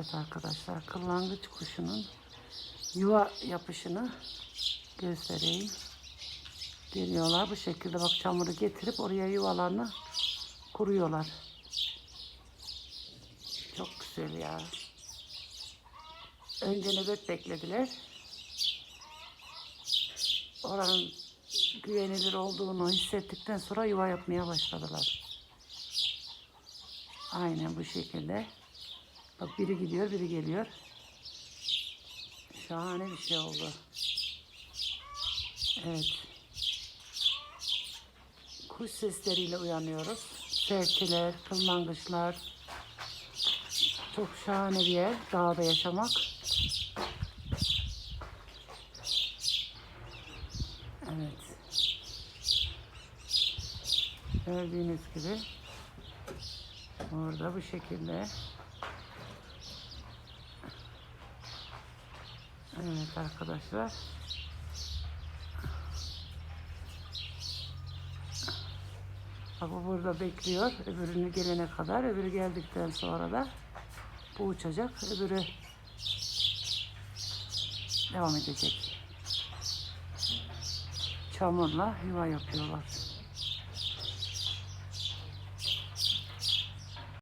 Evet arkadaşlar kırlangıç kuşunun yuva yapışını göstereyim. Deniyorlar bu şekilde bak çamuru getirip oraya yuvalarını kuruyorlar. Çok güzel ya. Önce nöbet beklediler. Oranın güvenilir olduğunu hissettikten sonra yuva yapmaya başladılar. Aynen bu şekilde. Bak biri gidiyor, biri geliyor. Şahane bir şey oldu. Evet. Kuş sesleriyle uyanıyoruz. Serçeler, kırlangıçlar. Çok şahane bir yer. Dağda yaşamak. Evet. Gördüğünüz gibi orada bu şekilde Evet arkadaşlar. Bu burada bekliyor. Öbürünü gelene kadar. Öbürü geldikten sonra da bu uçacak. Öbürü devam edecek. Çamurla yuva yapıyorlar.